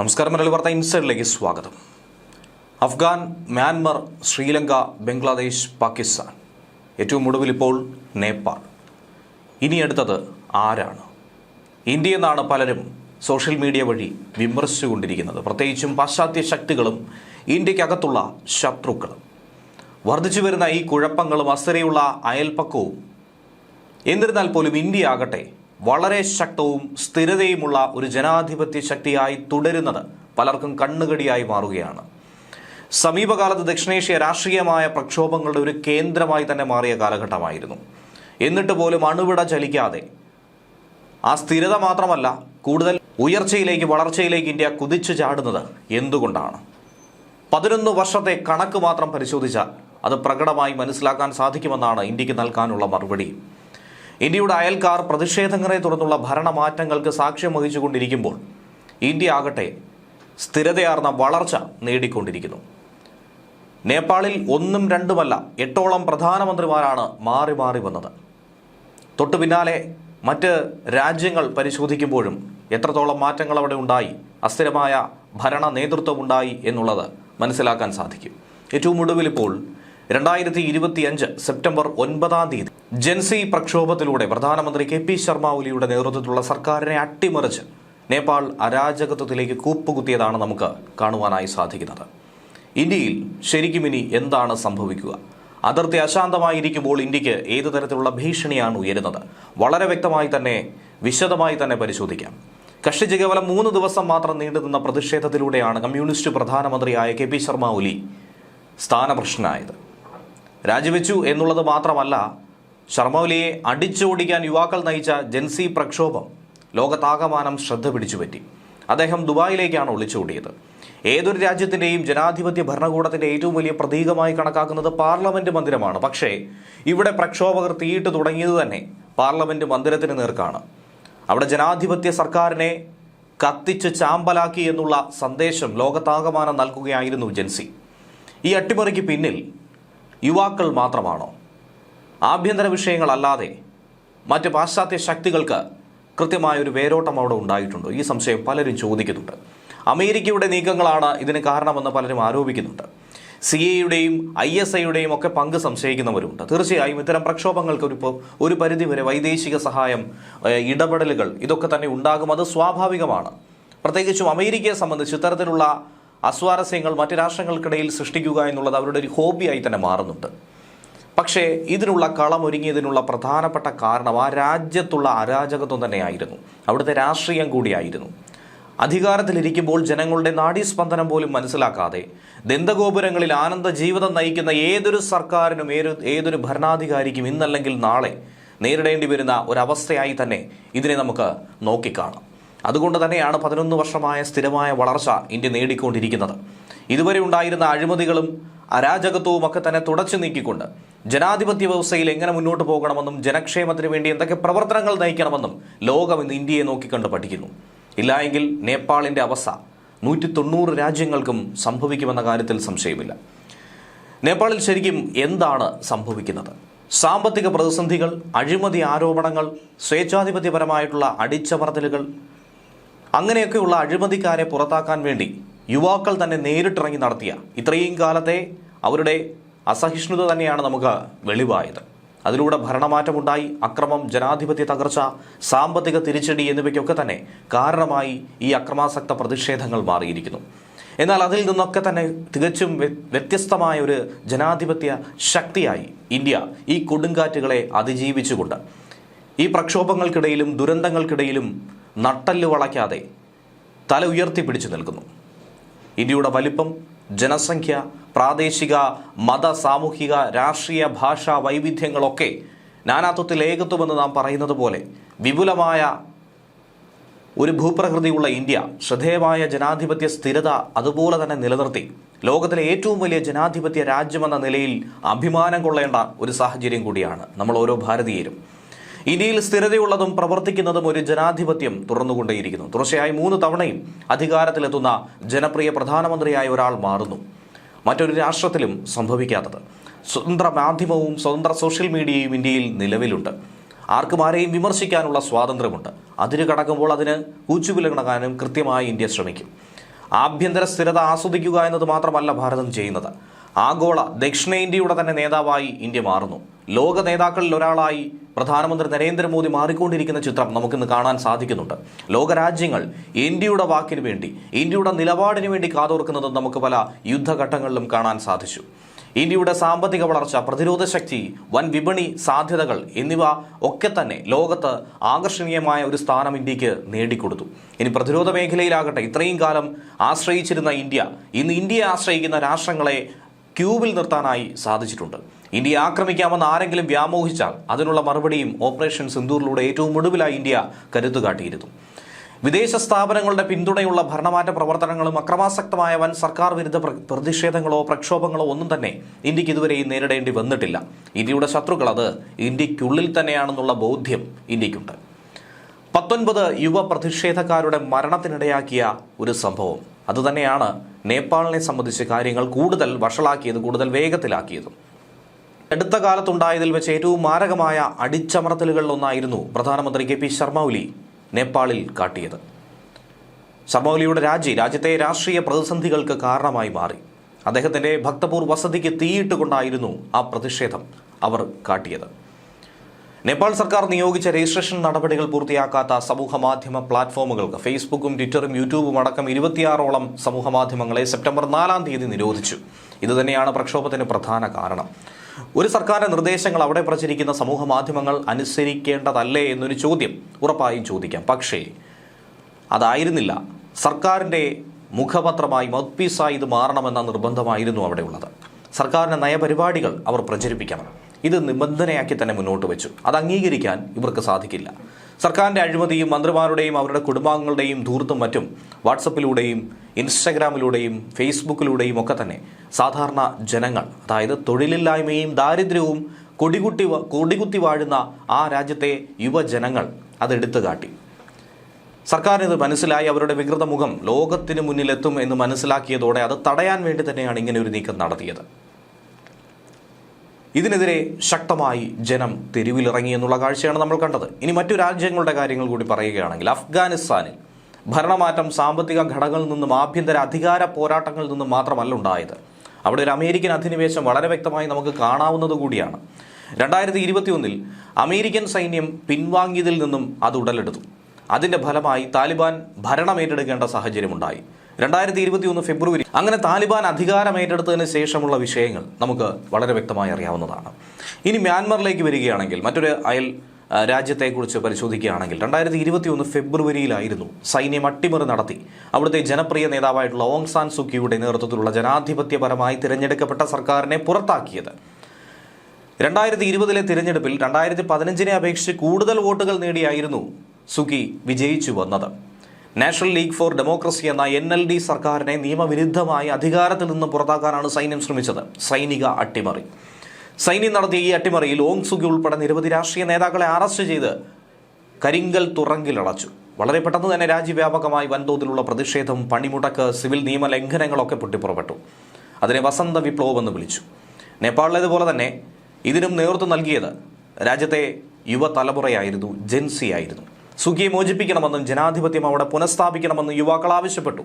നമസ്കാരം മലയാളി വാർത്ത ഇൻസൈഡിലേക്ക് സ്വാഗതം. അഫ്ഗാൻ മ്യാൻമർ ശ്രീലങ്ക ബംഗ്ലാദേശ് പാകിസ്ഥാൻ. ഏറ്റവും ഒടുവിൽ ഇപ്പോൾ നേപ്പാൾ. ഇനി അടുത്തത് ആരാണ്? ഇന്ത്യ എന്നാണ് പലരും സോഷ്യൽ മീഡിയ വഴി വിമർശിച്ചുകൊണ്ടിരിക്കുന്നത്. പ്രത്യേകിച്ചും പാശ്ചാത്യ ശക്തികളും ഇന്ത്യക്കകത്തുള്ള ശത്രുക്കളും. വർദ്ധിച്ചു വരുന്ന ഈ കുഴപ്പങ്ങളും അസ്ഥിരയുള്ള അയൽപ്പക്കവും എന്നിരുന്നാൽ പോലും ഇന്ത്യ ആകട്ടെ വളരെ ശക്തവും സ്ഥിരതയുമുള്ള ഒരു ജനാധിപത്യ ശക്തിയായി തുടരുന്നത് പലർക്കും കണ്ണുകടിയായി മാറുകയാണ്. സമീപകാലത്ത് ദക്ഷിണേഷ്യ രാഷ്ട്രീയമായ പ്രക്ഷോഭങ്ങളുടെ ഒരു കേന്ദ്രമായി തന്നെ മാറിയ കാലഘട്ടമായിരുന്നു. എന്നിട്ട് പോലും അണുവിട ചലിക്കാതെ. ആ സ്ഥിരത മാത്രമല്ല കൂടുതൽ ഉയർച്ചയിലേക്ക് വളർച്ചയിലേക്ക് ഇന്ത്യ കുതിച്ചു ചാടുന്നത് എന്തുകൊണ്ടാണ്? പതിനൊന്ന് വർഷത്തെ കണക്ക് മാത്രം പരിശോധിച്ചാൽ അത് പ്രകടമായി മനസ്സിലാക്കാൻ സാധിക്കുമെന്നാണ് ഇന്ത്യയ്ക്ക് നൽകാനുള്ള മറുപടി. ഇന്ത്യയുടെ അയൽക്കാർ പ്രതിഷേധങ്ങളെ തുടർന്നുള്ള ഭരണമാറ്റങ്ങൾക്ക് സാക്ഷ്യം വഹിച്ചുകൊണ്ടിരിക്കുമ്പോൾ ഇന്ത്യ ആകട്ടെ സ്ഥിരതയാർന്ന വളർച്ച നേടിക്കൊണ്ടിരിക്കുന്നു. നേപ്പാളിൽ ഒന്നും രണ്ടുമല്ല എട്ടോളം പ്രധാനമന്ത്രിമാരാണ് മാറി മാറി വന്നത്. തൊട്ടു പിന്നാലെ മറ്റ് രാജ്യങ്ങൾ പരിശോധിക്കുമ്പോഴും എത്രത്തോളം മാറ്റങ്ങൾ അവിടെ ഉണ്ടായി അസ്ഥിരമായ ഭരണ നേതൃത്വം ഉണ്ടായി എന്നുള്ളത് മനസ്സിലാക്കാൻ സാധിക്കും. ഏറ്റവും ഒടുവിൽ ഇപ്പോൾ രണ്ടായിരത്തി ഇരുപത്തിയഞ്ച് സെപ്റ്റംബർ ഒൻപതാം തീയതി. ജൻസി പ്രക്ഷോഭത്തിലൂടെ പ്രധാനമന്ത്രി കെ പി ശർമ്മ ഒലിയുടെ നേതൃത്വത്തിലുള്ള സർക്കാരിനെ അട്ടിമറിച്ച് നേപ്പാൾ അരാജകത്വത്തിലേക്ക് കൂപ്പുകുത്തിയതാണ് നമുക്ക് കാണുവാനായി സാധിക്കുന്നത്. ഇന്ത്യയിൽ ശരിക്കും ഇനി എന്താണ് സംഭവിക്കുക? അതിർത്തി അശാന്തമായിരിക്കുമ്പോൾ ഇന്ത്യയ്ക്ക് ഏതു തരത്തിലുള്ള ഭീഷണിയാണ് ഉയരുന്നത്? വളരെ വ്യക്തമായി തന്നെ വിശദമായി തന്നെ പരിശോധിക്കാം. കഷ്ടിച്ച് കേവലം മൂന്ന് ദിവസം മാത്രം നീണ്ടുനിന്ന പ്രതിഷേധത്തിലൂടെയാണ് കമ്മ്യൂണിസ്റ്റ് പ്രധാനമന്ത്രിയായ കെ പി ശർമ്മ ഒലി സ്ഥാനഭ്രഷ്ടനായത്. രാജിവെച്ചു എന്നുള്ളത് മാത്രമല്ല ശർമ്മൗലിയെ അടിച്ചോടിക്കാൻ യുവാക്കൾ നയിച്ച ജൻസി പ്രക്ഷോഭം ലോകത്താകമാനം ശ്രദ്ധ പിടിച്ചുപറ്റി. അദ്ദേഹം ദുബായിലേക്കാണ് ഒളിച്ചോടിയത്. ഏതൊരു രാജ്യത്തിന്റെയും ജനാധിപത്യ ഭരണകൂടത്തിന്റെ ഏറ്റവും വലിയ പ്രതീകമായി കണക്കാക്കുന്നത് പാർലമെന്റ് മന്ദിരമാണ്. പക്ഷേ ഇവിടെ പ്രക്ഷോഭകർ തീയിട്ട് തുടങ്ങിയത് തന്നെ പാർലമെന്റ് മന്ദിരത്തിന് നേർക്കാണ്. അവിടെ ജനാധിപത്യ സർക്കാരിനെ കത്തിച്ച് ചാമ്പലാക്കി എന്നുള്ള സന്ദേശം ലോകത്താകമാനം നൽകുകയായിരുന്നു ജൻസി. ഈ അട്ടിമറിക്ക് പിന്നിൽ യുവാക്കൾ മാത്രമാണോ? ആഭ്യന്തര വിഷയങ്ങളല്ലാതെ മറ്റ് പാശ്ചാത്യ ശക്തികൾക്ക് കൃത്യമായ ഒരു വേരോട്ടം അവിടെ ഉണ്ടായിട്ടുണ്ടോ. ഈ സംശയം പലരും ചോദിക്കുന്നുണ്ട്. അമേരിക്കയുടെ നീക്കങ്ങളാണ് ഇതിന് കാരണമെന്ന് പലരും ആരോപിക്കുന്നുണ്ട്. സി എയുടെയും ഐ എസ് ഐയുടെയും ഒക്കെ പങ്ക് സംശയിക്കുന്നവരുണ്ട് തീർച്ചയായും ഇത്തരം പ്രക്ഷോഭങ്ങൾക്ക് ഒരു ഒരു പരിധിവരെ വൈദേശിക സഹായം ഇടപെടലുകൾ ഇതൊക്കെ തന്നെ ഉണ്ടാകും. അത് സ്വാഭാവികമാണ്. പ്രത്യേകിച്ചും അമേരിക്കയെ സംബന്ധിച്ച് ഇത്തരത്തിലുള്ള അസ്വാരസ്യങ്ങൾ മറ്റ് രാഷ്ട്രങ്ങൾക്കിടയിൽ സൃഷ്ടിക്കുക എന്നുള്ളത് അവരുടെ ഒരു ഹോബിയായി തന്നെ മാറുന്നുണ്ട്. പക്ഷേ ഇതിനുള്ള കളമൊരുങ്ങിയതിനുള്ള പ്രധാനപ്പെട്ട കാരണം ആ രാജ്യത്തുള്ള അരാജകത്വം തന്നെയായിരുന്നു. അവിടുത്തെ രാഷ്ട്രീയം കൂടിയായിരുന്നു. അധികാരത്തിലിരിക്കുമ്പോൾ ജനങ്ങളുടെ നാഡീസ്പന്ദനം പോലും മനസ്സിലാക്കാതെ ദന്തഗോപുരങ്ങളിൽ ആനന്ദ ജീവിതം നയിക്കുന്ന ഏതൊരു സർക്കാരിനും ഏതൊരു ഏതൊരു ഭരണാധികാരിക്കും ഇന്നല്ലെങ്കിൽ നാളെ നേരിടേണ്ടി വരുന്ന ഒരവസ്ഥയായി തന്നെ ഇതിനെ നമുക്ക് നോക്കിക്കാണാം. അതുകൊണ്ട് തന്നെയാണ് പതിനൊന്ന് വർഷമായ സ്ഥിരമായ വളർച്ച ഇന്ത്യ നേടിക്കൊണ്ടിരിക്കുന്നത്. ഇതുവരെ ഉണ്ടായിരുന്ന അഴിമതികളും അരാജകത്വവും ഒക്കെ തന്നെ തുടച്ചു നീക്കിക്കൊണ്ട് ജനാധിപത്യ വ്യവസ്ഥയിൽ എങ്ങനെ മുന്നോട്ട് പോകണമെന്നും ജനക്ഷേമത്തിന് വേണ്ടി എന്തൊക്കെ പ്രവർത്തനങ്ങൾ നയിക്കണമെന്നും ലോകം ഇന്ന് ഇന്ത്യയെ നോക്കിക്കണ്ട് പഠിക്കുന്നു. ഇല്ലായെങ്കിൽ നേപ്പാളിന്റെ അവസ്ഥ നൂറ്റി തൊണ്ണൂറ് രാജ്യങ്ങൾക്കും സംഭവിക്കുമെന്ന കാര്യത്തിൽ സംശയമില്ല. നേപ്പാളിൽ ശരിക്കും എന്താണ് സംഭവിക്കുന്നത്? സാമ്പത്തിക പ്രതിസന്ധികൾ അഴിമതി ആരോപണങ്ങൾ സ്വേച്ഛാധിപത്യപരമായിട്ടുള്ള അടിച്ചമർത്തലുകൾ അങ്ങനെയൊക്കെയുള്ള അഴിമതിക്കാരെ പുറത്താക്കാൻ വേണ്ടി യുവാക്കൾ തന്നെ നേരിട്ടിറങ്ങി നടത്തിയ ഇത്രയും കാലത്തെ അവരുടെ അസഹിഷ്ണുത തന്നെയാണ് നമുക്ക് വെളിവായത്. അതിലൂടെ ഭരണമാറ്റമുണ്ടായി അക്രമം ജനാധിപത്യ തകർച്ച സാമ്പത്തിക തിരിച്ചടി എന്നിവയ്ക്കൊക്കെ തന്നെ കാരണമായി ഈ അക്രമാസക്ത പ്രതിഷേധങ്ങൾ മാറിയിരിക്കുന്നു. എന്നാൽ അതിൽ നിന്നൊക്കെ തന്നെ തികച്ചും വ്യ- വ്യത്യസ്തമായ ഒരു ജനാധിപത്യ ശക്തിയായി ഇന്ത്യ ഈ കൊടുങ്കാറ്റുകളെ അതിജീവിച്ചുകൊണ്ട്. ഈ പ്രക്ഷോഭങ്ങൾക്കിടയിലും ദുരന്തങ്ങൾക്കിടയിലും നട്ടൽ വളയ്ക്കാതെ തല ഉയർത്തി പിടിച്ചു നിൽക്കുന്നു. ഇന്ത്യയുടെ വലിപ്പം ജനസംഖ്യ പ്രാദേശിക മത സാമൂഹിക രാഷ്ട്രീയ ഭാഷാ വൈവിധ്യങ്ങളൊക്കെ നാനാത്വത്തിൽ ഏകത്വമെന്ന് നാം പറയുന്നത് പോലെ വിപുലമായ ഒരു ഭൂപ്രകൃതിയുള്ള ഇന്ത്യ ശ്രദ്ധേയമായ ജനാധിപത്യ സ്ഥിരത അതുപോലെ തന്നെ നിലനിർത്തി ലോകത്തിലെ ഏറ്റവും വലിയ ജനാധിപത്യ രാജ്യമെന്ന നിലയിൽ അഭിമാനം കൊള്ളേണ്ട ഒരു സാഹചര്യം കൂടിയാണ് നമ്മൾ ഓരോ ഭാരതീയരും. ഇന്ത്യയിൽ സ്ഥിരതയുള്ളതും പ്രവർത്തിക്കുന്നതും ഒരു ജനാധിപത്യം തുറന്നുകൊണ്ടേയിരിക്കുന്നു. തുടർച്ചയായി മൂന്ന് തവണയും അധികാരത്തിലെത്തുന്ന ജനപ്രിയ പ്രധാനമന്ത്രിയായ ഒരാൾ മാറുന്നു. മറ്റൊരു രാഷ്ട്രത്തിലും സംഭവിക്കാത്തത്. സ്വതന്ത്ര മാധ്യമവും സ്വതന്ത്ര സോഷ്യൽ മീഡിയയും ഇന്ത്യയിൽ നിലവിലുണ്ട്. ആർക്കും ആരെയും വിമർശിക്കാനുള്ള സ്വാതന്ത്ര്യമുണ്ട്. അതിന് കടക്കുമ്പോൾ അതിന് കൂച്ചുവിലകണക്കാനും കൃത്യമായി ഇന്ത്യ ശ്രമിക്കും. ആഭ്യന്തര സ്ഥിരത ആസ്വദിക്കുക എന്നത് മാത്രമല്ല ഭാരതം ചെയ്യുന്നത്. ആഗോള ദക്ഷിണേന്ത്യയുടെ തന്നെ നേതാവായി ഇന്ത്യ മാറുന്നു. ലോക നേതാക്കളിൽ ഒരാളായി പ്രധാനമന്ത്രി നരേന്ദ്രമോദി മാറിക്കൊണ്ടിരിക്കുന്ന ചിത്രം നമുക്കിന്ന് കാണാൻ സാധിക്കുന്നുണ്ട്. ലോകരാജ്യങ്ങൾ ഇന്ത്യയുടെ വാക്കിന് വേണ്ടി ഇന്ത്യയുടെ നിലപാടിന് വേണ്ടി കാതോർക്കുന്നത് നമുക്ക് പല യുദ്ധഘട്ടങ്ങളിലും കാണാൻ സാധിച്ചു. ഇന്ത്യയുടെ സാമ്പത്തിക വളർച്ച പ്രതിരോധ ശക്തി വൻ വിപണി സാധ്യതകൾ എന്നിവ ഒക്കെ തന്നെ ലോകത്ത് ആകർഷണീയമായ ഒരു സ്ഥാനം ഇന്ത്യയ്ക്ക് നേടിക്കൊടുത്തു. ഇനി പ്രതിരോധ മേഖലയിലാകട്ടെ ഇത്രയും കാലം ആശ്രയിച്ചിരുന്ന ഇന്ത്യ ഇന്ന് ഇന്ത്യയെ ആശ്രയിക്കുന്ന രാഷ്ട്രങ്ങളെ ക്യൂബിൽ നിർത്താനായി സാധിച്ചിട്ടുണ്ട്. ഇന്ത്യ ആക്രമിക്കാമെന്ന് ആരെങ്കിലും വ്യാമോഹിച്ചാൽ അതിനുള്ള മറുപടിയും ഓപ്പറേഷൻ സിന്ദൂറിലൂടെ ഏറ്റവും ഒടുവിലായി ഇന്ത്യ കരുത്തുകാട്ടിയിരുന്നു വിദേശ സ്ഥാപനങ്ങളുടെ പിന്തുണയുള്ള ഭരണമാറ്റ പ്രവർത്തനങ്ങളും അക്രമാസക്തമായ വൻ സർക്കാർ വിരുദ്ധ പ്രതിഷേധങ്ങളോ പ്രക്ഷോഭങ്ങളോ ഒന്നും തന്നെ ഇന്ത്യയ്ക്ക് ഇതുവരെയും നേരിടേണ്ടി വന്നിട്ടില്ല. ഇന്ത്യയുടെ ശത്രുക്കൾ അത് ഇന്ത്യക്കുള്ളിൽ തന്നെയാണെന്നുള്ള ബോധ്യം ഇന്ത്യക്കുണ്ട്. പത്തൊൻപത് യുവ പ്രതിഷേധക്കാരുടെ മരണത്തിനിടയാക്കിയ ഒരു സംഭവം. അതുതന്നെയാണ് നേപ്പാളിനെ സംബന്ധിച്ച് കാര്യങ്ങൾ കൂടുതൽ വഷളാക്കിയതും കൂടുതൽ വേഗത്തിലാക്കിയതും. അടുത്ത കാലത്തുണ്ടായതിൽ വെച്ച് ഏറ്റവും മാരകമായ അടിച്ചമർത്തലുകളിലൊന്നായിരുന്നു പ്രധാനമന്ത്രി കെ പി ശർമ്മ ഒലി നേപ്പാളിൽ കാട്ടിയത്. ശർമ്മ ഒലിയുടെ രാജി രാജ്യത്തെ രാഷ്ട്രീയ പ്രതിസന്ധികൾക്ക് കാരണമായി മാറി. അദ്ദേഹത്തിന്റെ ഭക്തപൂർ വസതിക്ക് തീയിട്ടുകൊണ്ടായിരുന്നു ആ പ്രതിഷേധം അവർ കാട്ടിയത്. നേപ്പാൾ സർക്കാർ നിയോഗിച്ച രജിസ്ട്രേഷൻ നടപടികൾ പൂർത്തിയാക്കാത്ത സമൂഹ മാധ്യമ പ്ലാറ്റ്ഫോമുകൾക്ക് ഫേസ്ബുക്കും ട്വിറ്ററും യൂട്യൂബും അടക്കം ഇരുപത്തിയാറോളം സമൂഹ മാധ്യമങ്ങളെ സെപ്റ്റംബർ നാലാം തീയതി നിരോധിച്ചു. ഇതുതന്നെയാണ് പ്രക്ഷോഭത്തിന് പ്രധാന കാരണം. ഒരു സർക്കാരിന്റെ നിർദ്ദേശങ്ങൾ അവിടെ പ്രചരിക്കുന്ന സമൂഹ മാധ്യമങ്ങൾ അനുസരിക്കേണ്ടതല്ലേ എന്നൊരു ചോദ്യം ഉറപ്പായും ചോദിക്കാം. പക്ഷേ അതായിരുന്നില്ല. സർക്കാരിന്റെ മുഖപത്രമായി മൗത്പീസായി ഇത് മാറണമെന്ന നിർബന്ധമായിരുന്നു അവിടെയുള്ളത് സർക്കാരിന്റെ നയപരിപാടികൾ അവർ പ്രചരിപ്പിക്കണം. ഇത് നിബന്ധനയാക്കി തന്നെ മുന്നോട്ട് വെച്ചു. അത് അംഗീകരിക്കാൻ ഇവർക്ക് സാധിക്കില്ല. സർക്കാരിന്റെ അഴിമതിയും മന്ത്രിമാരുടെയും അവരുടെ കുടുംബാംഗങ്ങളുടെയും ധൂർത്തും മറ്റും വാട്സപ്പിലൂടെയും ഇൻസ്റ്റഗ്രാമിലൂടെയും ഫേസ്ബുക്കിലൂടെയും ഒക്കെ തന്നെ സാധാരണ ജനങ്ങൾ അതായത് തൊഴിലില്ലായ്മയും ദാരിദ്ര്യവും കൊടികുട്ടി കൊടികുത്തി വാഴുന്ന ആ രാജ്യത്തെ യുവജനങ്ങൾ അതെടുത്തു കാട്ടി. സർക്കാരിന് ഇത് മനസ്സിലായി അവരുടെ വികൃത മുഖം ലോകത്തിന് മുന്നിലെത്തും എന്ന് മനസ്സിലാക്കിയതോടെ അത് തടയാൻ വേണ്ടി തന്നെയാണ് ഇങ്ങനെ ഒരു നീക്കം നടത്തിയത്. ഇതിനെതിരെ ശക്തമായി ജനം തെരുവിലിറങ്ങി എന്നുള്ള കാഴ്ചയാണ് നമ്മൾ കണ്ടത്. ഇനി മറ്റു രാജ്യങ്ങളുടെ കാര്യങ്ങൾ കൂടി പറയുകയാണെങ്കിൽ അഫ്ഗാനിസ്ഥാനിൽ ഭരണമാറ്റം സാമ്പത്തിക ഘടകങ്ങളിൽ നിന്നും ആഭ്യന്തര അധികാര പോരാട്ടങ്ങളിൽ നിന്നും മാത്രമല്ല ഉണ്ടായത്. അവിടെ ഒരു അമേരിക്കൻ അധിനിവേശം വളരെ വ്യക്തമായി നമുക്ക് കാണാവുന്നത് കൂടിയാണ്. രണ്ടായിരത്തി ഇരുപത്തിയൊന്നിൽ അമേരിക്കൻ സൈന്യം പിൻവാങ്ങിയതിൽ നിന്നും അത് ഉടലെടുത്തു. അതിന്റെ ഫലമായി താലിബാൻ ഭരണം ഏറ്റെടുക്കേണ്ട സാഹചര്യമുണ്ടായി. രണ്ടായിരത്തി ഇരുപത്തി ഒന്ന് ഫെബ്രുവരി അങ്ങനെ താലിബാൻ അധികാരം ഏറ്റെടുത്തതിന് ശേഷമുള്ള വിഷയങ്ങൾ നമുക്ക് വളരെ വ്യക്തമായി അറിയാവുന്നതാണ്. ഇനി മ്യാൻമറിലേക്ക് വരികയാണെങ്കിൽ മറ്റൊരു അയൽ രാജ്യത്തെക്കുറിച്ച് പരിശോധിക്കുകയാണെങ്കിൽ രണ്ടായിരത്തി ഇരുപത്തി ഒന്ന് ഫെബ്രുവരിയിലായിരുന്നു സൈന്യം അട്ടിമറി നടത്തി. അവിടുത്തെ ജനപ്രിയ നേതാവായിട്ടുള്ള ഓങ് സാൻ സുക്കിയുടെ നേതൃത്വത്തിലുള്ള ജനാധിപത്യപരമായി തിരഞ്ഞെടുക്കപ്പെട്ട സർക്കാരിനെ പുറത്താക്കിയത്. രണ്ടായിരത്തി ഇരുപതിലെ തിരഞ്ഞെടുപ്പിൽ രണ്ടായിരത്തി പതിനഞ്ചിനെ അപേക്ഷിച്ച് കൂടുതൽ വോട്ടുകൾ നേടിയായിരുന്നു സുഖി വിജയിച്ചു വന്നത്. നാഷണൽ ലീഗ് ഫോർ ഡെമോക്രസി എന്ന എൻ എൽ ഡി സർക്കാരിനെ നിയമവിരുദ്ധമായി അധികാരത്തിൽ നിന്ന് പുറത്താക്കാനാണ് സൈന്യം ശ്രമിച്ചത്. സൈനിക അട്ടിമറി. സൈന്യം നടത്തിയ ഈ അട്ടിമറിയിൽ ഓങ് സുഖി ഉൾപ്പെടെ നിരവധി രാഷ്ട്രീയ നേതാക്കളെ അറസ്റ്റ് ചെയ്ത് കരിങ്കൽ തുറങ്കിലടച്ചു വളരെ പെട്ടെന്ന് തന്നെ രാജ്യവ്യാപകമായി വൻതോതിലുള്ള പ്രതിഷേധം പണിമുടക്ക് സിവിൽ നിയമ ലംഘനങ്ങളൊക്കെ പൊട്ടിപ്പുറപ്പെട്ടു. അതിനെ വസന്ത വിപ്ലവം എന്ന് വിളിച്ചു. നേപ്പാളിലേതുപോലെ തന്നെ ഇതിനും നേതൃത്വം നൽകിയത് രാജ്യത്തെ യുവതലമുറയായിരുന്നു ജെൻസി ആയിരുന്നു സുഖിയെ മോചിപ്പിക്കണമെന്നും ജനാധിപത്യം അവിടെ പുനഃസ്ഥാപിക്കണമെന്നും യുവാക്കൾ ആവശ്യപ്പെട്ടു.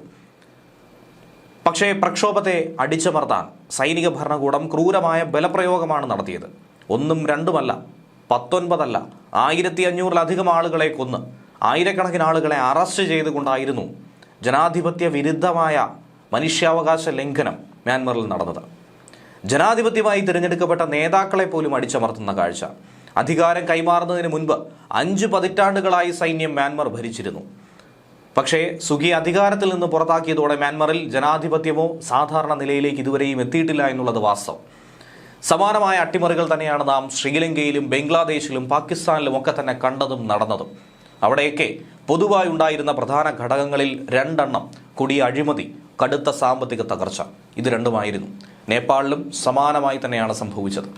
പക്ഷേ പ്രക്ഷോഭത്തെ അടിച്ചമർത്താൻ സൈനിക ഭരണകൂടം ക്രൂരമായ ബലപ്രയോഗമാണ് നടത്തിയത്. ഒന്നും രണ്ടുമല്ല പത്തൊൻപതല്ല ആയിരത്തി അഞ്ഞൂറിലധികം ആളുകളെ കൊന്ന് ആയിരക്കണക്കിന് ആളുകളെ അറസ്റ്റ് ചെയ്തുകൊണ്ടായിരുന്നു ജനാധിപത്യ വിരുദ്ധമായ മനുഷ്യാവകാശ ലംഘനം മ്യാൻമറിൽ നടന്നത്. ജനാധിപത്യമായി തിരഞ്ഞെടുക്കപ്പെട്ട നേതാക്കളെ പോലും അടിച്ചമർത്തുന്ന കാഴ്ച. അധികാരം കൈമാറുന്നതിന് മുൻപ് അഞ്ച് പതിറ്റാണ്ടുകളായി സൈന്യം മ്യാൻമർ ഭരിച്ചിരുന്നു. പക്ഷേ സുഖി അധികാരത്തിൽ നിന്ന് പുറത്താക്കിയതോടെ മ്യാൻമറിൽ ജനാധിപത്യമോ സാധാരണ നിലയിലേക്ക് ഇതുവരെയും എത്തിയിട്ടില്ല എന്നുള്ളത് വാസ്തവം. സമാനമായ അട്ടിമറികൾ തന്നെയാണ് നാം ശ്രീലങ്കയിലും ബംഗ്ലാദേശിലും പാകിസ്ഥാനിലും ഒക്കെ തന്നെ കണ്ടതും നടന്നതും. അവിടെയൊക്കെ പൊതുവായി ഉണ്ടായിരുന്ന പ്രധാന ഘടകങ്ങളിൽ രണ്ടെണ്ണം കൊടിയ അഴിമതി കടുത്ത സാമ്പത്തിക തകർച്ച. ഇത് രണ്ടുമായിരുന്നു. നേപ്പാളിലും സമാനമായി തന്നെയാണ് സംഭവിച്ചത്.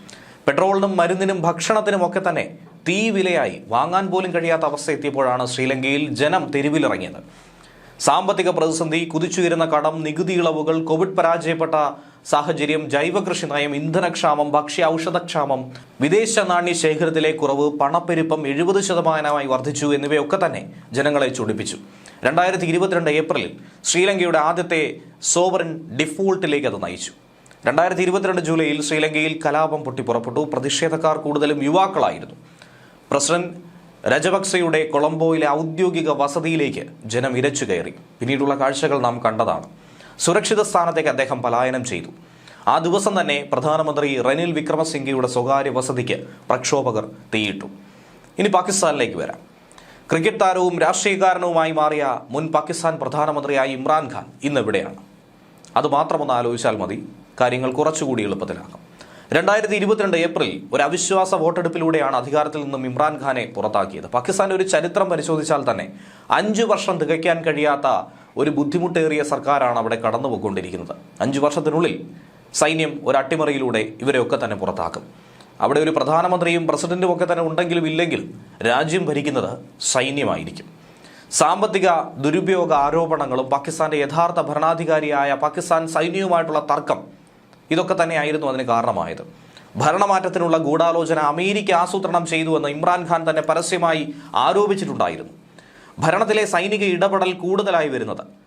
പെട്രോളിനും മരുന്നിനും ഭക്ഷണത്തിനും ഒക്കെ തന്നെ തീ വിലയായി വാങ്ങാൻ പോലും കഴിയാത്ത അവസ്ഥ എത്തിയപ്പോഴാണ് ശ്രീലങ്കയിൽ ജനം തെരുവിലിറങ്ങിയത്. സാമ്പത്തിക പ്രതിസന്ധി കുതിച്ചുയരുന്ന കടം നികുതി ഇളവുകൾ കോവിഡ് പരാജയപ്പെട്ട സാഹചര്യം ജൈവകൃഷി നയം ഇന്ധനക്ഷാമം ഭക്ഷ്യ ഔഷധക്ഷാമം വിദേശ നാണ്യ ശേഖരത്തിലെ കുറവ് പണപ്പെരുപ്പം എഴുപത് ശതമാനമായി വർദ്ധിച്ചു എന്നിവയൊക്കെ തന്നെ ജനങ്ങളെ ചൊടിപ്പിച്ചു. രണ്ടായിരത്തി ഇരുപത്തിരണ്ട് ഏപ്രിലിൽ ശ്രീലങ്കയുടെ ആദ്യത്തെ സോവറിൻ ഡിഫോൾട്ടിലേക്ക് അത് നയിച്ചു. രണ്ടായിരത്തി ഇരുപത്തിരണ്ട് ജൂലൈയിൽ ശ്രീലങ്കയിൽ കലാപം പൊട്ടിപ്പുറപ്പെട്ടു പ്രതിഷേധക്കാർ കൂടുതലും യുവാക്കളായിരുന്നു. പ്രസിഡന്റ് രജപക്സയുടെ കൊളംബോയിലെ ഔദ്യോഗിക വസതിയിലേക്ക് ജനം ഇരച്ചു കയറി. പിന്നീടുള്ള കാഴ്ചകൾ നാം കണ്ടതാണ്. സുരക്ഷിത സ്ഥാനത്തേക്ക് അദ്ദേഹം പലായനം ചെയ്തു. ആ ദിവസം തന്നെ പ്രധാനമന്ത്രി റനിൽ വിക്രമസിംഗയുടെ സ്വകാര്യ വസതിക്ക് പ്രക്ഷോഭകർ തീയിട്ടു. ഇനി പാകിസ്ഥാനിലേക്ക് വരാം. ക്രിക്കറ്റ് താരവും രാഷ്ട്രീയക്കാരനുമായി മാറിയ മുൻ പാകിസ്ഥാൻ പ്രധാനമന്ത്രിയായ ഇമ്രാൻഖാൻ ഇന്ന് എവിടെയാണ്? അത് മാത്രമൊന്ന് ആലോചിച്ചാൽ മതി. കാര്യങ്ങൾ കുറച്ചുകൂടി എളുപ്പത്തിലാക്കാം. രണ്ടായിരത്തി ഇരുപത്തിരണ്ട് ഏപ്രിൽ ഒരു അവിശ്വാസ വോട്ടെടുപ്പിലൂടെയാണ് അധികാരത്തിൽ നിന്നും ഇമ്രാൻഖാനെ പുറത്താക്കിയത്. പാകിസ്ഥാന്റെ ഒരു ചരിത്രം പരിശോധിച്ചാൽ തന്നെ അഞ്ചു വർഷം തികയ്ക്കാൻ കഴിയാത്ത ഒരു ബുദ്ധിമുട്ടേറിയ സർക്കാരാണ് അവിടെ കടന്നുപോയിക്കൊണ്ടിരിക്കുന്നത്. അഞ്ചു വർഷത്തിനുള്ളിൽ സൈന്യം ഒരു അട്ടിമറിയിലൂടെ ഇവരെയൊക്കെ തന്നെ പുറത്താക്കും. അവിടെ ഒരു പ്രധാനമന്ത്രിയും പ്രസിഡന്റും ഒക്കെ തന്നെ ഉണ്ടെങ്കിലും ഇല്ലെങ്കിലും രാജ്യം ഭരിക്കുന്നത് സൈന്യമായിരിക്കും. സാമ്പത്തിക ദുരുപയോഗ ആരോപണങ്ങളും പാകിസ്ഥാന്റെ യഥാർത്ഥ ഭരണാധികാരിയായ പാകിസ്ഥാൻ സൈന്യവുമായിട്ടുള്ള തർക്കം ഇതൊക്കെ തന്നെയായിരുന്നു അതിന് കാരണമായത്. ഭരണമാറ്റത്തിനുള്ള ഗൂഢാലോചന അമേരിക്ക ആസൂത്രണം ചെയ്തുവെന്ന് ഇമ്രാൻഖാൻ തന്നെ പരസ്യമായി ആരോപിച്ചിട്ടുണ്ടായിരുന്നു. ഭരണത്തിലെ സൈനിക ഇടപെടൽ കൂടുതലായി വരുന്നത്.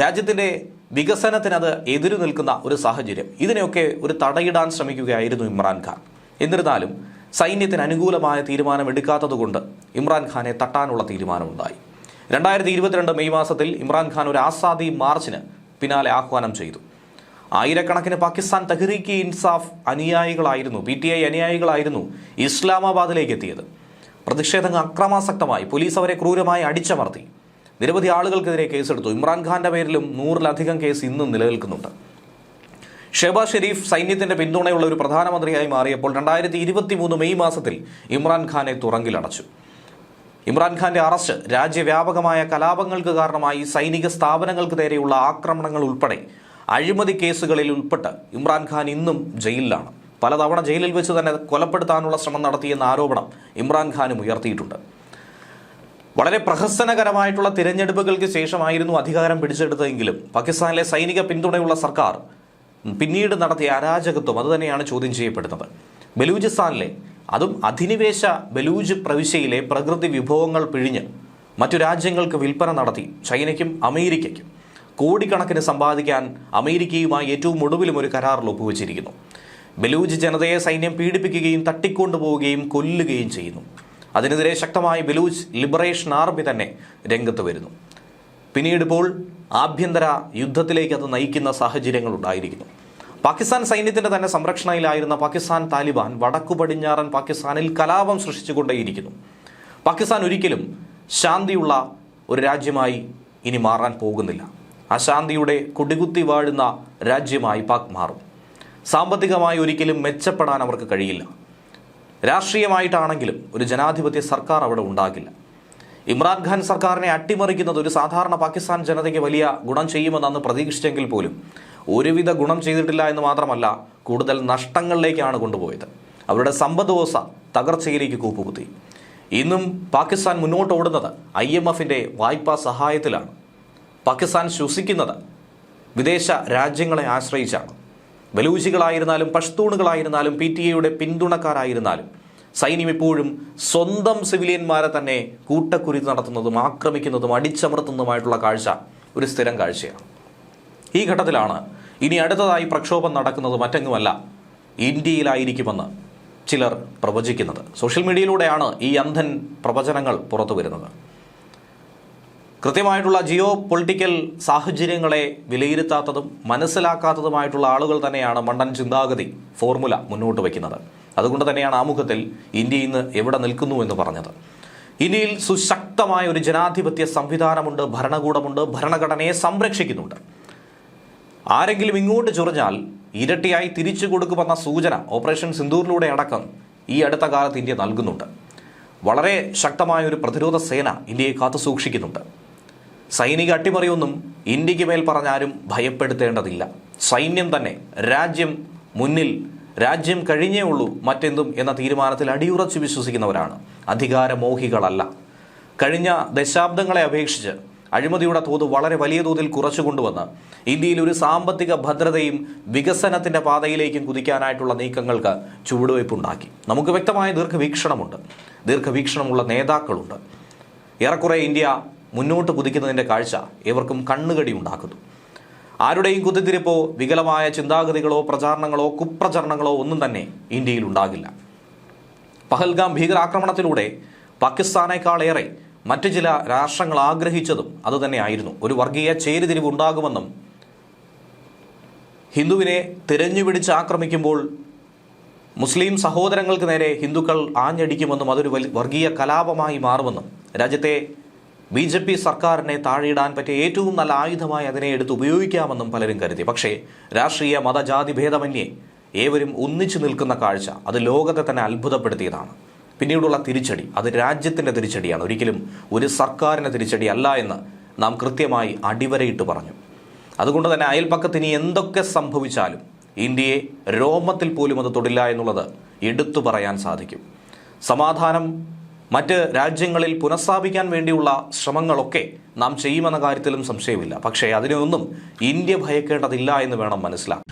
രാജ്യത്തിന്റെ വികസനത്തിനത് എതിരു നിൽക്കുന്ന ഒരു സാഹചര്യം. ഇതിനെയൊക്കെ ഒരു തടയിടാൻ ശ്രമിക്കുകയായിരുന്നു ഇമ്രാൻഖാൻ എന്നിരുന്നാലും സൈന്യത്തിന് അനുകൂലമായ തീരുമാനം എടുക്കാത്തതുകൊണ്ട് ഇമ്രാൻഖാനെ തട്ടാനുള്ള തീരുമാനമുണ്ടായി. രണ്ടായിരത്തി ഇരുപത്തിരണ്ട് മെയ് മാസത്തിൽ ഇമ്രാൻഖാൻ ഒരു ആസാദി മാർച്ചിന് പിന്നാലെ ആഹ്വാനം ചെയ്തു. ആയിരക്കണക്കിന് പാകിസ്ഥാൻ തഹ്രീക്ക് ഇൻസാഫ് അനുയായികളായിരുന്നു പി ടി ഐ അനുയായികളായിരുന്നു ഇസ്ലാമാബാദിലേക്ക് എത്തിയത്. പ്രതിഷേധങ്ങൾ അക്രമാസക്തമായി പോലീസ് അവരെ ക്രൂരമായി അടിച്ചമർത്തി. നിരവധി ആളുകൾക്കെതിരെ കേസെടുത്തു. ഇമ്രാൻഖാന്റെ പേരിലും നൂറിലധികം കേസ് ഇന്നും നിലനിൽക്കുന്നുണ്ട്. ഷെബാ ഷെരീഫ് സൈന്യത്തിന്റെ പിന്തുണയുള്ള ഒരു പ്രധാനമന്ത്രിയായി മാറിയപ്പോൾ രണ്ടായിരത്തി ഇരുപത്തി മൂന്ന് മെയ് മാസത്തിൽ ഇമ്രാൻഖാനെ തുറങ്കിലടച്ചു. ഇമ്രാൻഖാന്റെ അറസ്റ്റ് രാജ്യവ്യാപകമായ കലാപങ്ങൾക്ക് കാരണമായി സൈനിക സ്ഥാപനങ്ങൾക്ക് നേരെയുള്ള ആക്രമണങ്ങൾ ഉൾപ്പെടെ അഴിമതി കേസുകളിൽ ഉൾപ്പെട്ട് ഇമ്രാൻഖാൻ ഇന്നും ജയിലിലാണ്. പലതവണ ജയിലിൽ വെച്ച് തന്നെ കൊലപ്പെടുത്താനുള്ള ശ്രമം നടത്തിയെന്ന ആരോപണം ഇമ്രാൻഖാനും ഉയർത്തിയിട്ടുണ്ട്. വളരെ പ്രഹസനകരമായിട്ടുള്ള തിരഞ്ഞെടുപ്പുകൾക്ക് ശേഷമായിരുന്നു അധികാരം പിടിച്ചെടുത്തതെങ്കിലും പാകിസ്ഥാനിലെ സൈനിക പിന്തുണയുള്ള സർക്കാർ പിന്നീട് നടത്തിയ അരാജകത്വം അതുതന്നെയാണ് ചോദ്യം ചെയ്യപ്പെടുന്നത്. ബലൂചിസ്ഥാനിലെ അതും അധിനിവേശ ബലൂജ് പ്രവിശ്യയിലെ പ്രകൃതി വിഭവങ്ങൾ പിഴിഞ്ഞ് മറ്റു രാജ്യങ്ങൾക്ക് വിൽപ്പന നടത്തി ചൈനയ്ക്കും അമേരിക്കയ്ക്കും. കോടിക്കണക്കിന് സമ്പാദിക്കാൻ അമേരിക്കയുമായി ഏറ്റവും ഒടുവിലും ഒരു കരാറിൽ ഒപ്പുവെച്ചിരിക്കുന്നു. ബലൂജ് ജനതയെ സൈന്യം പീഡിപ്പിക്കുകയും തട്ടിക്കൊണ്ടുപോവുകയും കൊല്ലുകയും ചെയ്യുന്നു. അതിനെതിരെ ശക്തമായി ബലൂജ് ലിബറേഷൻ ആർമി തന്നെ രംഗത്ത് വരുന്നു. പിന്നീട് ഇപ്പോൾ ആഭ്യന്തര യുദ്ധത്തിലേക്ക് അത് നയിക്കുന്ന സാഹചര്യങ്ങൾ ഉണ്ടായിരിക്കുന്നു. പാകിസ്ഥാൻ സൈന്യത്തിന്റെ തന്നെ സംരക്ഷണയിലായിരുന്ന പാകിസ്ഥാൻ താലിബാൻ വടക്കു പടിഞ്ഞാറൻ പാകിസ്ഥാനിൽ കലാപം സൃഷ്ടിച്ചുകൊണ്ടേയിരിക്കുന്നു. പാകിസ്ഥാൻ ഒരിക്കലും ശാന്തിയുള്ള ഒരു രാജ്യമായി ഇനി മാറാൻ പോകുന്നില്ല. അശാന്തിയുടെ കൊടികുത്തി വാഴുന്ന രാജ്യമായി പാക് മാറും. സാമ്പത്തികമായി ഒരിക്കലും മെച്ചപ്പെടാൻ അവർക്ക് കഴിയില്ല. രാഷ്ട്രീയമായിട്ടാണെങ്കിലും ഒരു ജനാധിപത്യ സർക്കാർ അവിടെ ഉണ്ടാകില്ല. ഇമ്രാൻഖാൻ സർക്കാരിനെ അട്ടിമറിക്കുന്നത് ഒരു സാധാരണ പാകിസ്ഥാൻ ജനതയ്ക്ക് വലിയ ഗുണം ചെയ്യുമെന്ന് അന്ന് പ്രതീക്ഷിച്ചെങ്കിൽ പോലും ഒരുവിധ ഗുണം ചെയ്തിട്ടില്ല എന്ന് മാത്രമല്ല കൂടുതൽ നഷ്ടങ്ങളിലേക്കാണ് കൊണ്ടുപോയത്. അവരുടെ സമ്പദ് വ്യവസ്ഥ തകർച്ചയിലേക്ക് കൂപ്പുകുത്തി. ഇന്നും പാകിസ്ഥാൻ മുന്നോട്ട് ഓടുന്നത് ഐ എം എഫിന്റെ വായ്പാ സഹായത്തിലാണ്. പാകിസ്ഥാൻ ശ്വസിക്കുന്നത് വിദേശ രാജ്യങ്ങളെ ആശ്രയിച്ചാണ്. ബലൂചികളായിരുന്നാലും പഷ്തൂണുകളായിരുന്നാലും പി ടി എയുടെ പിന്തുണക്കാരായിരുന്നാലും സൈന്യം ഇപ്പോഴും സ്വന്തം സിവിലിയന്മാരെ തന്നെ കൂട്ടക്കുരുതി നടത്തുന്നതും ആക്രമിക്കുന്നതും അടിച്ചമർത്തുന്നതുമായിട്ടുള്ള കാഴ്ച ഒരു സ്ഥിരം കാഴ്ചയാണ്. ഈ ഘട്ടത്തിലാണ് ഇനി അടുത്തതായി പ്രക്ഷോഭം നടക്കുന്നത് മറ്റെങ്ങുമല്ല ഇന്ത്യയിലായിരിക്കുമെന്ന് ചിലർ പ്രവചിക്കുന്നത്. സോഷ്യൽ മീഡിയയിലൂടെയാണ് ഈ അന്ധൻ പ്രവചനങ്ങൾ പുറത്തു വരുന്നത് കൃത്യമായിട്ടുള്ള ജിയോ പൊളിറ്റിക്കൽ സാഹചര്യങ്ങളെ വിലയിരുത്താത്തതും മനസ്സിലാക്കാത്തതുമായിട്ടുള്ള ആളുകൾ തന്നെയാണ് മണ്ടൻ ചിന്താഗതി ഫോർമുല മുന്നോട്ട് വയ്ക്കുന്നത്. അതുകൊണ്ട് തന്നെയാണ് ആമുഖത്തിൽ ഇന്ത്യ ഇന്ന് എവിടെ നിൽക്കുന്നു എന്ന് പറഞ്ഞത്. ഇന്ത്യയിൽ സുശക്തമായ ഒരു ജനാധിപത്യ സംവിധാനമുണ്ട് ഭരണകൂടമുണ്ട് ഭരണഘടനയെ സംരക്ഷിക്കുന്നുണ്ട്. ആരെങ്കിലും ഇങ്ങോട്ട് ചൊറിഞ്ഞാൽ ഇരട്ടിയായി തിരിച്ചു കൊടുക്കുമെന്ന സൂചന ഓപ്പറേഷൻ സിന്ദൂറിലൂടെ അടക്കം ഈ അടുത്ത കാലത്ത് ഇന്ത്യ നൽകുന്നുണ്ട്. വളരെ ശക്തമായ ഒരു പ്രതിരോധ സേന ഇന്ത്യയെ കാത്തു സൂക്ഷിക്കുന്നുണ്ട് സൈനിക അട്ടിമറിയൊന്നും ഇന്ത്യയ്ക്ക് മേൽ പറഞ്ഞാരും ഭയപ്പെടുത്തേണ്ടതില്ല. സൈന്യം തന്നെ രാജ്യം മുന്നിൽ രാജ്യം കഴിഞ്ഞേ ഉള്ളൂ മറ്റെന്തും എന്ന തീരുമാനത്തിൽ അടിയുറച്ച് വിശ്വസിക്കുന്നവരാണ്. അധികാരമോഹികളല്ല. കഴിഞ്ഞ ദശാബ്ദങ്ങളെ അപേക്ഷിച്ച് അഴിമതിയുടെ തോത് വളരെ വലിയ തോതിൽ കുറച്ചു കൊണ്ടുവന്ന് ഇന്ത്യയിൽ ഒരു സാമ്പത്തിക ഭദ്രതയും വികസനത്തിന്റെ പാതയിലേക്കും കുതിക്കാനായിട്ടുള്ള നീക്കങ്ങൾക്ക് ചുവടുവയ്പുണ്ടാക്കി നമുക്ക് വ്യക്തമായ ദീർഘവീക്ഷണമുണ്ട്. ദീർഘവീക്ഷണമുള്ള നേതാക്കളുണ്ട്. ഏറെക്കുറെ ഇന്ത്യ മുന്നോട്ട് കുതിക്കുന്നതിന്റെ കാഴ്ച ഏവർക്കും കണ്ണുകടി ഉണ്ടാക്കുന്നു. ആരുടെയും കുത്തിത്തിരിപ്പോ വികലമായ ചിന്താഗതികളോ പ്രചാരണങ്ങളോ കുപ്രചരണങ്ങളോ ഒന്നും തന്നെ ഇന്ത്യയിൽ ഉണ്ടാകില്ല. പഹൽഗാം ഭീകരാക്രമണത്തിലൂടെ പാകിസ്ഥാനേക്കാളേറെ മറ്റു ചില രാഷ്ട്രങ്ങൾ ആഗ്രഹിച്ചതും അതുതന്നെയായിരുന്നു ഒരു വർഗീയ ചേരിതിരിവ് ഉണ്ടാകുമെന്നും ഹിന്ദുവിനെ തിരഞ്ഞുപിടിച്ച് ആക്രമിക്കുമ്പോൾ മുസ്ലിം സഹോദരങ്ങൾക്ക് നേരെ ഹിന്ദുക്കൾ ആഞ്ഞടിക്കുമെന്നും അതൊരു വർഗീയ കലാപമായി മാറുമെന്നും രാജ്യത്തെ ബി ജെ പി സർക്കാരിനെ താഴെയിടാൻ പറ്റിയ ഏറ്റവും നല്ല ആയുധമായി അതിനെ എടുത്ത് ഉപയോഗിക്കാമെന്നും പലരും കരുതി. പക്ഷേ രാഷ്ട്രീയ മതജാതി ഭേദമന്യേ ഏവരും ഒന്നിച്ചു നിൽക്കുന്ന കാഴ്ച അത് ലോകത്തെ തന്നെ അത്ഭുതപ്പെടുത്തിയതാണ്. പിന്നീടുള്ള തിരിച്ചടി അത് രാജ്യത്തിന്റെ തിരിച്ചടിയാണ്. ഒരിക്കലും ഒരു സർക്കാരിന്റെ തിരിച്ചടി അല്ല എന്ന് നാം കൃത്യമായി അടിവരയിട്ട് പറഞ്ഞു. അതുകൊണ്ട് തന്നെ അയൽപ്പക്കത്ത് ഇനി എന്തൊക്കെ സംഭവിച്ചാലും ഇന്ത്യയെ രോമത്തിൽ പോലും അത് തൊടില്ല എന്നുള്ളത് എടുത്തു പറയാൻ സാധിക്കും. സമാധാനം മറ്റ് രാജ്യങ്ങളിൽ പുനഃസ്ഥാപിക്കാൻ വേണ്ടിയുള്ള ശ്രമങ്ങളൊക്കെ നാം ചെയ്യുമെന്ന കാര്യത്തിലും സംശയമില്ല. പക്ഷേ അതിനെയൊന്നും ഇന്ത്യ ഭയക്കേണ്ടതില്ല എന്ന് വേണം മനസ്സിലാക്കാൻ.